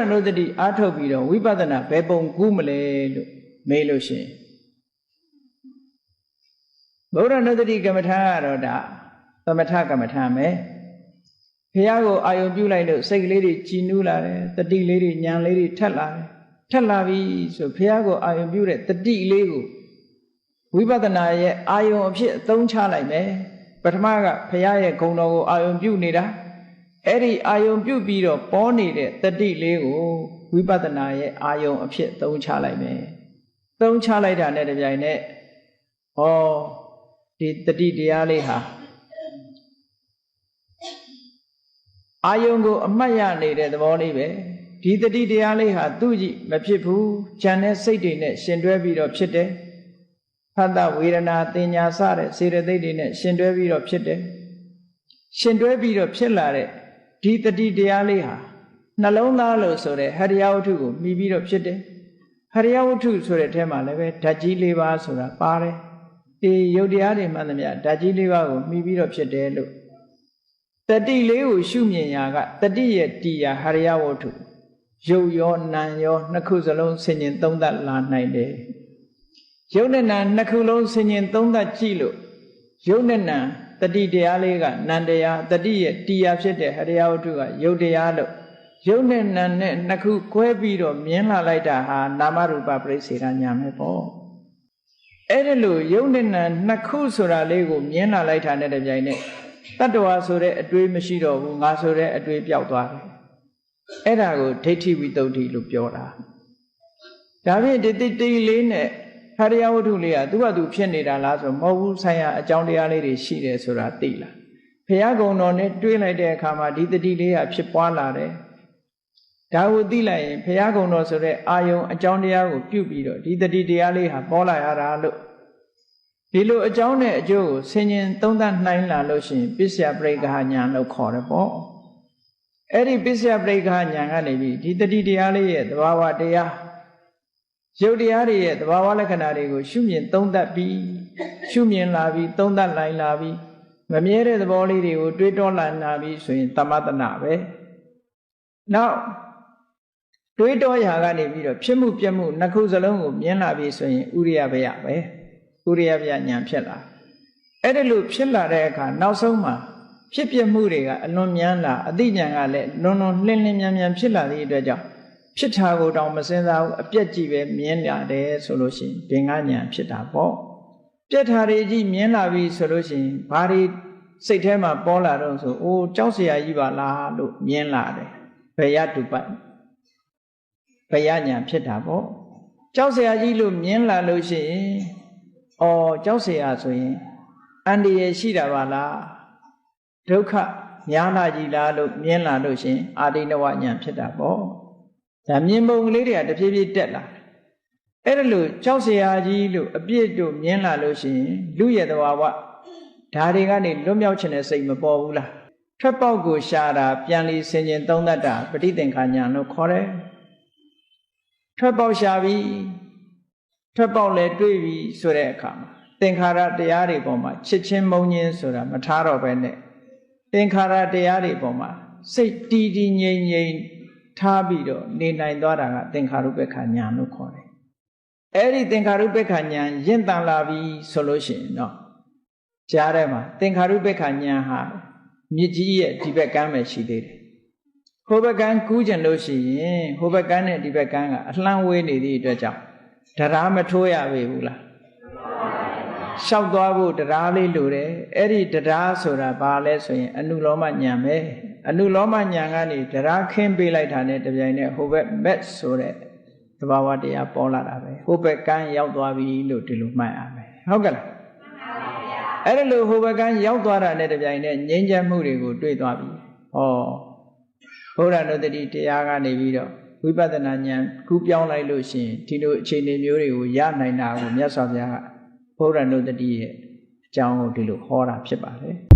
ဓနုတ္တိအားထုတ်ပြီးတော့ဝိပဿနာဘယ်ပုံကူးမလဲလို့မေးလို့ရှိရင်ဗုဒ္ဓနုတ္တိကမ္မထာကတော့ဒါသမထကမ္မထာပဲဘုရားကိုအာယုံပြုလိုက်လို့စိတ်ကလေးတွေကြည်နူးလာတယ်တတိလေးတွေဉာဏ်လေးတွေထက်လာတယ်ထက်လာပြီဆိုဘုရားကိုအာယုံပြုတဲ့တတိလေးကိုဝိပဿနာရဲ့အာယုံအဖြစ်အသုံးချလိုက်မယ်ပထမကဘုရားရဲ့ဂုဏ်တော်ကိုအာယုံပြုနေတာ အဲ့ဒီအာယုံပြုပြီးတော့ပေါ်နေတဲ့တတိလေးကိုဝိပဿနာရဲ့အာယုံအဖြစ်သုံးချလိုက်မယ်သုံးချလိုက်တာနဲ့တပြိုင်နက်ဩဒီတတိတရားလေးဟာအာယုံကိုအမှတ်ရနေတဲ့သဘောလေးပဲဒီတတိတရားလေးဟာသူ့ကြည့်မဖြစ်ဘူးဉာဏ်နဲ့စိတ်တွေနဲ့ရှင်တွဲပြီးတော့ဖြစ်တယ်ဖတ်တဝေဒနာတင်ညာစတဲ့စေတသိက်တွေနဲ့ရှင်တွဲပြီးတော့ဖြစ်တယ်ရှင်တွဲပြီးတော့ဖြစ်လာတဲ့ ဒီတတိတရားလေးဟာနှလုံးသားလို့ဆိုတဲ့ဟရိယဝတ္ထုကိုမှီပြီးတော့ဖြစ်တယ်ဟရိယဝတ္ထုဆိုတဲ့အထဲမှာလည်းပဲဓာတ်ကြီး၄ပါးဆိုတာပါတယ်ဒီယုတ်တရားတွေမှန်သမျှဓာတ်ကြီး၄ပါးကိုမှီပြီးတော့ဖြစ်တယ်လို့တတိလေးကိုရှုမြင်ရာကတတိရဲ့တီယာဟရိယဝတ္ထုရုပ်ရောနာမ်ရောနှစ်ခုစလုံးဆင်ញင်သုံးသပ်လာနိုင်တယ်ရုပ်နဲ့နာမ်နှစ်ခုလုံးဆင်ញင်သုံးသပ်ကြည့်လို့ရုပ်နဲ့နာမ် တတိတရားလေးကနန္တရားတတိရဲ့တီယာဖြစ်တဲ့ဟရိယဝတ္ထုကရုပ်တရားလို့ရုပ်နဲ့နာမ်နဲ့နှစ်ခု꿰ပြီးတော့မြင်လာလိုက်တာဟာနာမရူပပြိစေရညာမယ်ပေါ့အဲ့ဒါလို့ယုံနဲ့နာနှစ်ခုဆိုတာလေးကိုမြင်လာလိုက်တာနဲ့တပြိုင်နက်တတ္တဝါဆိုတဲ့အတွေးမရှိတော့ဘူးငါဆိုတဲ့အတွေးပျောက်သွားတယ်အဲ့ဒါကိုဒိဋ္ဌိဝိတုဒ္ဓိလို့ပြောတာဒါဖြင့်ဒီတိတိလေးနဲ့ ဟရိယဝတ္ထုလေးကသူ့ဘာသူဖြစ်နေတာလားဆိုမဟုတ်ဘူးဆိုင်ရာအကြောင်းတရားလေးတွေရှိတယ်ဆိုတာသိလားဘုရားကုံတော်နဲ့တွေးလိုက်တဲ့အခါမှာဒီတတိလေးကဖြစ်ပွားလာတယ်ဒါကိုသိလိုက်ရင်ဘုရားကုံတော်ဆိုတဲ့အာယုံအကြောင်းတရားကိုပြုပြီးတော့ဒီတတိတရားလေးဟာပေါ်လာရတာလို့ဒီလိုအကြောင်းနဲ့အကျိုးကိုဆင်ញင်သုံးသပ်နှိုင်းလာလို့ရှိရင်ပစ္စယပရိက္ခညာလို့ခေါ်တယ်ပေါ့အဲ့ဒီပစ္စယပရိက္ခညာကနေပြီးဒီတတိတရားလေးရဲ့သဘာဝတရား ရုပ်တရားတွေရဲ့သဘာဝလက္ခဏာတွေကိုရှုမြင်သုံးသပ်ပြီးရှုမြင်လာပြီးသုံးသပ်လိုက်လာပြီးမမြဲတဲ့သဘောလေးတွေကိုတွေးတောလာနာပြီးဆိုရင်တမတနာပဲနောက်တွေးတောရာကနေပြီးတော့ဖြစ်မှုပြက်မှုနှစ်ခုစလုံးကိုမြင်လာပြီဆိုရင်ဥရိယဘယပဲဥရိယဘယညာဖြစ်လာအဲ့ဒါလို့ဖြစ်လာတဲ့အခါနောက်ဆုံးမှာဖြစ်ပြမှုတွေကအလွန်များလာအသိဉာဏ်ကလည်းလွန်လွန်လှင်းလှင်းမြန်မြန်ဖြစ်လာသည့်အတွက်ကြောင့် ဖြစ်တာကိုတောင်မစင်စားဘူးအပြက်ကြီးပဲမြင်လာတယ်ဆိုလို့ရှိရင်ဒင်္ဂညာဖြစ်တာပေါ့ပြက်တာတွေကြီးမြင်လာပြီဆိုလို့ရှိရင်ဘာတွေစိတ်ထဲမှာပေါ်လာတော့ဆိုအိုးကြောက်စရာကြီးပါလားလို့မြင်လာတယ်ဘယတုပတ်ဘယညာဖြစ်တာပေါ့ကြောက်စရာကြီးလို့မြင်လာလို့ရှိရင်အော်ကြောက်စရာဆိုရင်အန္တရာယ်ရှိတာပါလားဒုက္ခညာနာကြီးလားလို့မြင်လာလို့ရှင်အာဒိနဝညာဖြစ်တာပေါ့ ဒါမြင်ပုံကလေးတွေကတဖြည်းဖြည်းတက်လာအဲ့ဒါလို့ကြောက်စရာကြီးလို့အပြစ်တို့မြင်လာလို့ရှိရင်လူရဲ့သဘာဝဒါတွေကနေလွတ်မြောက်ခြင်းနဲ့စိတ်မပေါ်ဘူးလားထွက်ပေါက်ကိုရှာတာပြန်လီဆင်ခြင်သုံးတတ်တာပဋိသင်္ခါညာလို့ခေါ်တယ်ထွက်ပေါက်ရှာပြီထွက်ပေါက်လည်းတွေးပြီဆိုတဲ့အခါမှာသင်္ခါရတရားတွေပေါ်မှာချစ်ချင်းမုန်းခြင်းဆိုတာမထားတော့ဘဲနဲ့သင်္ခါရတရားတွေပေါ်မှာစိတ်တည်တည်ငြိမ်ငြိမ် ထားပြီးတော့နေနိုင်သွားတာကသင်္ခါရုပ္ပခာညာလို့ခေါ်တယ်အဲ့ဒီသင်္ခါရုပ္ပခာညာရင့်တန်လာပြီဆိုလို့ရှိရင်တော့ကြားထဲမှာသင်္ခါရုပ္ပခာညာဟာမြစ်ကြီးရဲ့ဒီဘက်ကမ်းပဲရှိသေးတယ်ဟိုဘက်ကမ်းကူးကျင်လို့ရှိရင်ဟိုဘက်ကမ်းနဲ့ဒီဘက်ကမ်းကအလှမ်းဝေးနေသည့်အတွက်ကြောင့်တရားမထိုးရပေဘူးလားလျှောက်သွားဖို့တရားလေးလိုတယ်အဲ့ဒီတရားဆိုတာဘာလဲဆိုရင် အနုလောမညာပဲ အနုလောမညာကနေတရားခင်းပေးလိုက်တာနဲ့တပြိုင်နက်ဟိုဘက်မက်ဆိုတဲ့သဘာဝတရားပေါ်လာတာပဲဟိုဘက်ကမ်းရောက်သွားပြီလို့ဒီလိုမှတ်ရမယ်ဟုတ်ကဲ့လားအဲ့ဒါလို့ဟိုဘက်ကရောက်သွားတာနဲ့တပြိုင်နက်ငြိမ်းချမ်းမှုတွေကိုတွေ့သွားပြီ။ဟောဘုရားနုတ္တိတရားကနေပြီးတော့ဝိပဿနာဉာဏ်ကူးပြောင်းလိုက်လို့ရှိရင်ဒီလိုအခြေအနေမျိုးတွေကိုရနိုင်တာကိုမြတ်စွာဘုရားကဘုရားနုတ္တိရဲ့အကြောင်းကိုဒီလိုဟောတာဖြစ်ပါတယ်။